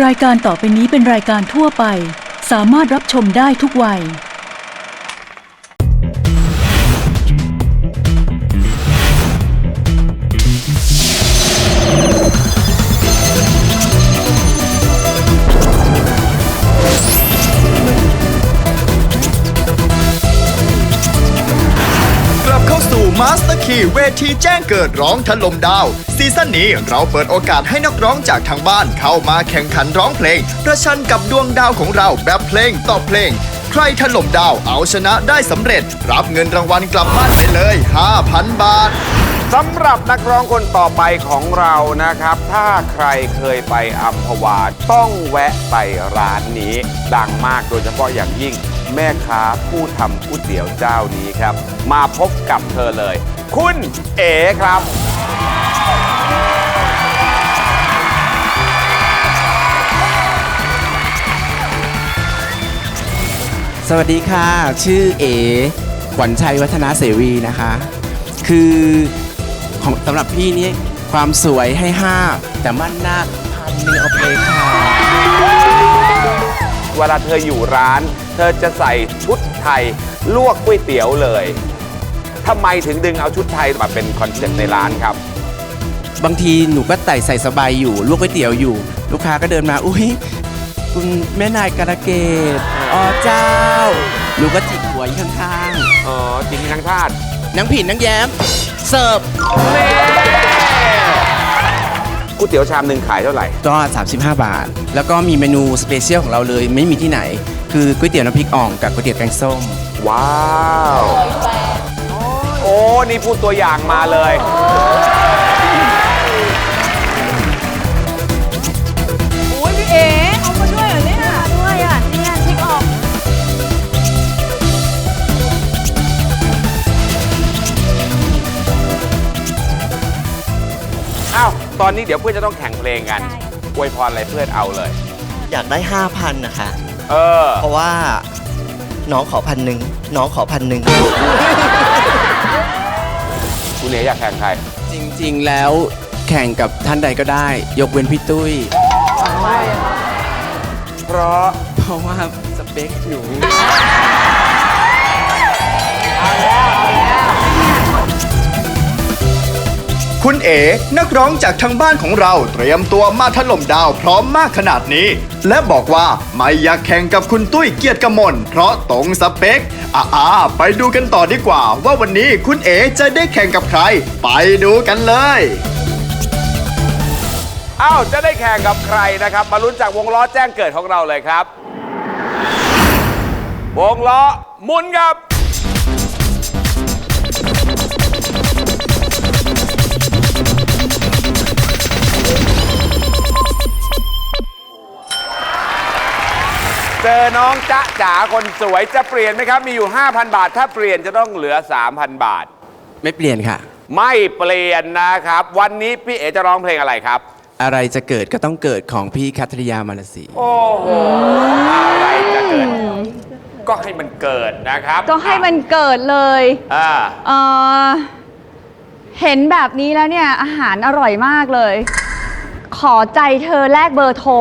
รายการต่อไปนี้เป็นรายการทั่วไป สามารถรับชมได้ทุกวัย กลับเข้าสู่ Master Key เวทีแจ้งเกิดร้องถล่มดาว ซีซั่นนี้เราเปิดโอกาสให้นักร้องจากทางบ้านเข้ามาแข่งขันร้องเพลง ประชันกับดวงดาวของเราแบบเพลงต่อเพลง ใครถล่มดาวเอาชนะได้สำเร็จ รับเงินรางวัลกลับบ้านไปเลย 5,000 บาท สำหรับนักร้องคนต่อไปของเรานะครับ ถ้าใครเคยไปอัมพวาต้องแวะไปร้านนี้ ดังมากโดยเฉพาะอย่างยิ่ง แม่ค้าผู้ทำก๋วยเตี๋ยวเจ้านี้ครับ มาพบกับเธอเลย คุณเอ๋ครับ สวัสดีค่ะ ชื่อเอขวัญชัยวัฒนาเสวีนะคะ คือของสำหรับพี่นี่ความสวยให้ 5 แต่มั่นหน้าพันหนึ่งเอาไปเลยค่ะ เวลาเธออยู่ร้าน เธอจะใส่ชุดไทย ลวกก๋วยเตี๋ยวเลยทำไมถึงดึงเอาชุดไทยมาเป็นคอนเซ็ปต์ในร้านครับ บางทีหนูก็ไต่ใส่สบายอยู่ลวกก๋วยเตี๋ยวอยู่ ลูกค้าก็เดินมา อุ้ยคุณแม่นายการะเกด อ๋อเจ้าหนูก็จิกหัวอยู่ข้างอ๋อจริงทั้งชาติๆนางผินนางแย้ม เสิร์ฟก๋วยเตี๋ยวชามหนึ่งขายเท่าไหร่ ก็35 บาท แล้วก็มีเมนูสเปเชียลของเราเลยไม่มีที่ไหน คือก๋วยเตี๋ยวน้ำพริกอ่องกับก๋วยเตี๋ยวแกงส้ม ว้าว โอ้ นี่พูดตัวอย่างมาเลย ตอนนี้เดี๋ยวเพื่อนจะต้องแข่งเพลงกันอวยพรอะไรเพื่อนเอาเลย อยากได้5,000นะคะ เออ เพราะว่าน้องขอพันหนึ่งน้องขอพันหนึ่งคุณเอ๋อยากแข่งใคร จริงๆแล้วแข่งกับท่านใดก็ได้ ยกเว้นพี่ตุ้ย เพราะเพราะว่าสเปคหนู คุณเอ๋นักร้องจากทางบ้านของเราเตรียมตัวมาถล่มดาวพร้อมมากขนาดนี้ และบอกว่าไม่อยากแข่งกับคุณตุ้ยเกียรติกมลเพราะตรงสเปคอ่าๆไปดูกันต่อดีกว่า ว่าวันนี้คุณเอ๋จะได้แข่งกับใคร ไปดูกันเลยอ้าวจะได้แข่งกับใครนะครับ มาลุ้นจากวงล้อแจ้งเกิดของเราเลยครับ วงล้อหมุนครับ เจอน้องจ๊ะจ๋าคนสวยจะเปลี่ยนไหมครับ มีอยู่ 5,000 บาท ถ้าเปลี่ยนจะต้องเหลือ 3,000 บาท ไม่เปลี่ยนค่ะ ไม่เปลี่ยนนะครับ วันนี้พี่เอ๋จะร้องเพลงอะไรครับ อะไรจะเกิดก็ต้องเกิดของพี่คัทริยามานสีโอ้โหอะไรจะเกิด ก็ให้มันเกิดนะครับก็ให้มันเกิดเลยอ่าเออเห็นแบบนี้แล้วเนี่ย อาหารอร่อยมากเลย ขอใจเธอแลกเบอร์โทร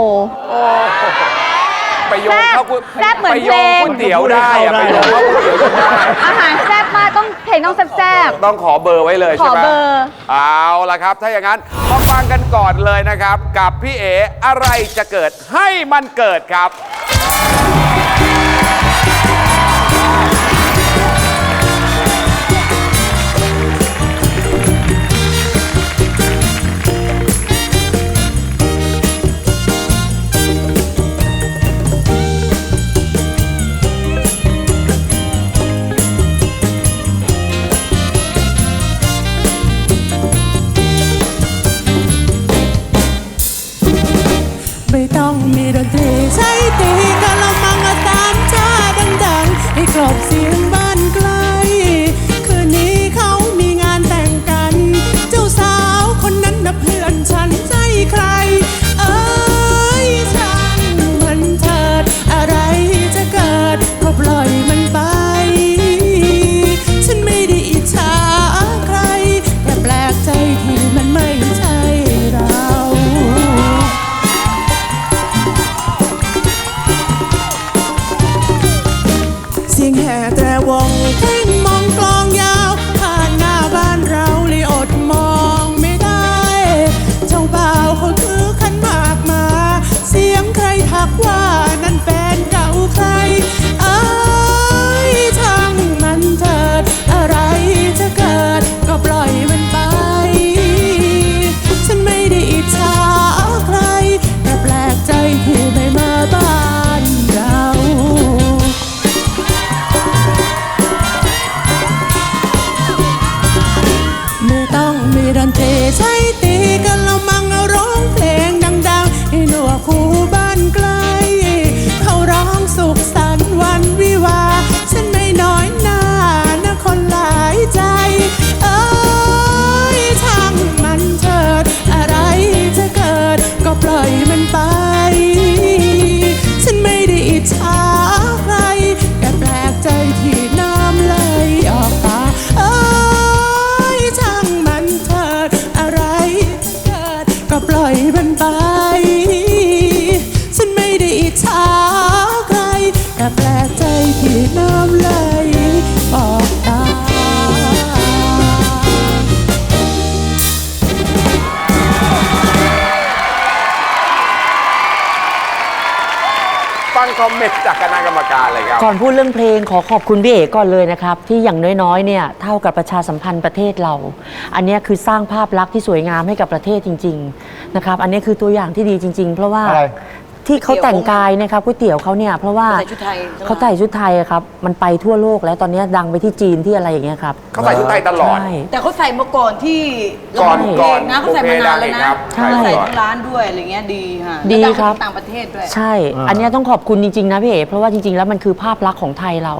ไปโยงเข้าก๋วยแซ่บเหมือนไปโยงเพลงก๋วยเตี๋ยวได้อะไปโยงเข้าก๋วยเตี๋ยวได้ อาหารแซ่บมากต้องเพลงต้องแซ่บ ต้องขอเบอร์ไว้เลยขอใช่ไหมเบอร์ เอาละครับ ถ้าอย่างนั้นมาฟังกันก่อนเลยนะครับ กับพี่เอ๋อะไรจะเกิดให้มันเกิดครับไยต้องมีดนตรีใช้ตีกะละมังอาตามชาดังๆ ให้กรอบเสียง ฟังคอมเมนต์จากคณะกรรมการเลยครับ ก่อนพูดเรื่องเพลงขอขอบคุณพี่เอกก่อนเลยนะครับ ที่อย่างน้อยๆเนี่ยเท่ากับประชาสัมพันธ์ประเทศเรา อันเนี้ยคือสร้างภาพลักษณ์ที่สวยงามให้กับประเทศจริง ๆ นะครับ อันเนี้ยคือตัวอย่างที่ดีจริง ๆ เพราะว่า ที่เขาแต่งกายนะครับก๋วยเตี๋ยวเขาเนี่ยเพราะว่าใส่ชุดไทยเขาใส่ชุดไทยอะครับ มันไปทั่วโลกแล้วตอนเนี้ยดังไปที่จีนที่อะไรอย่างเงี้ยครับเขาใส่ชุดไทยตลอด ใช่ แต่เขาใส่มาก่อนที่ก่อนเราก่อนนะเขาใส่มานานแล้วนะครับใช่เขาใส่ก่อนทั้งร้านด้วยอะไรเงี้ยดีค่ะดีแล้วงครับ ต่างประเทศด้วย ใช่ อันเนี้ยต้องขอบคุณจริง ๆ นะพี่เอ๋เพราะว่าจริง ๆ แล้วมันคือภาพลักษณ์ของไทยเรา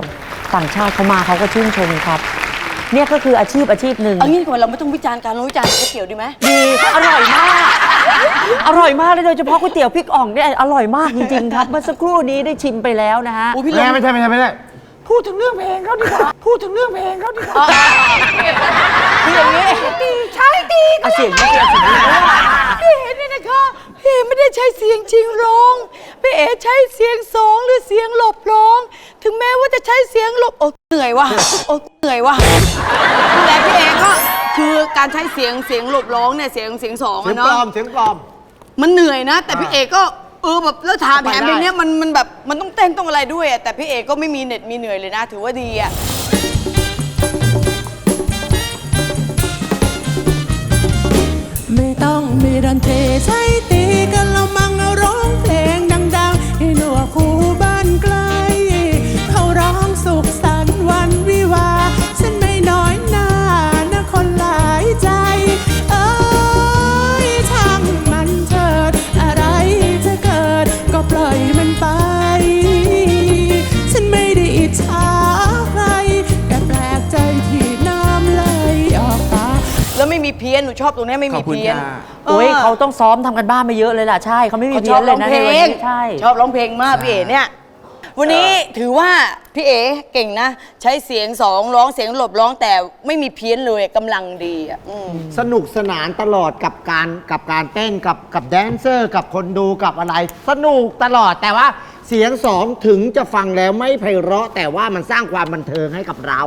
ต่างชาติเขามาเขาก็ชื่นชมครับ เนี่ยก็คืออาชีพอาชีพหนึ่งเอางี้ดีกว่าเราไม่ต้องวิจารณ์การเราวิจารณ์ก๋วยเตี๋ยวดีไหมดีอร่อยมาก อร่อยมากเลยโดยเฉพาะก๋วยเตี๋ยวพริกอ่องเนี่ยอร่อยมากจริงๆครับเมื่อสักครู่นี้ได้ชิมไปแล้วนะฮะโอ้พี่ลไม่งไม่ใช่ไม่ใช่ไม่ใช่พูดถึงเรื่องเพลงเขาดีกว่า พูดถึงเรื่องเพลงเขาดีกว่าคืออย่างนี้ใช่ดีเอาเสียงนี้เสียงนี้พี่เอ๋เนี่ยนะคะพี่เอ๋ไม่ได้ใช้เสียงจริงร้องพี่เอ๋ใช้เสียงสองหรือเสียงหลบร้อง ถึงแม้ว่าจะใช้เสียงหลบโอ้เหนื่อยว่ะโอ้เหนื่อยว่ะแต่พี่เอ๋ ก็คือการใช้เสียงเสียงหลบร้องเนี่ยเสียงเสียงสองเสียอะงปลอเนาะมเสียงปลอม มันเหนื่อยนะ แต่พี่เอกก็เออแบบแล้วถามไปแถมได้ เพลงเนี้ยมันมันแบบมันต้องเต้นต้องอะไรด้วยอะแต่พี่เอกก็ไม่มีเหน็ดมีเหนื่อยเลยนะ ถือว่าดีอะไม่ต้องมีดนตรีใช้ นหนูชอบตรงเนี้ยไม่ขมีอบคุณเพี้ยนค่ะ โอ้ยเขาต้องซ้อมทำกันบ้านมาเยอะเลยล่ะใช่เขาไม่มีเขาเพี้ชยอนบเลร้ยองนะเพลในวันงนี้ใช่ ชอบร้องเพลงมากพี่เอ๋เนี่ย วันนี้ถือว่าพี่เอ๋เก่งนะ ใช้เสียงสองร้องเสียงหลบร้องแต่ไม่มีเพี้ยนเลยกำลังดีอะอืม สนุกสนานตลอดกับการกับการเต้นกับกับแดนเซอร์ กับคนดูกับอะไร สนุกตลอดแต่ว่าเสียงสองถึงจะฟังแล้วไม่ไพเราะ แต่ว่ามันสร้างความบันเทิงให้กับเรา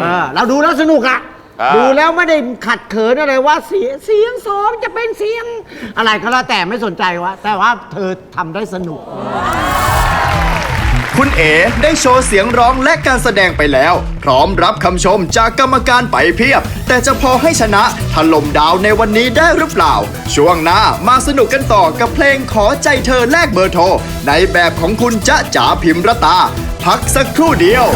เออเราดูแล้วสนุกอะ อ่า ดูแล้วไม่ได้ขัดเขินอะไรว่าเสียงเสียงสองจะเป็นเสียง อะไรก็แล้วแต่ไม่สนใจว่าแต่ว่าเธอทำได้สนุก คุณเอ๋ได้โชว์เสียงร้องและการแสดงไปแล้ว พร้อมรับคำชมจากกรรมการไปเพียบ แต่จะพอให้ชนะถล่มดาวในวันนี้ได้หรือเปล่า ช่วงหน้ามาสนุกกันต่อกับเพลงขอใจเธอแลกเบอร์โทร ในแบบของคุณจ๊ะจ๋าพิมรตา พักสักครู่เดียว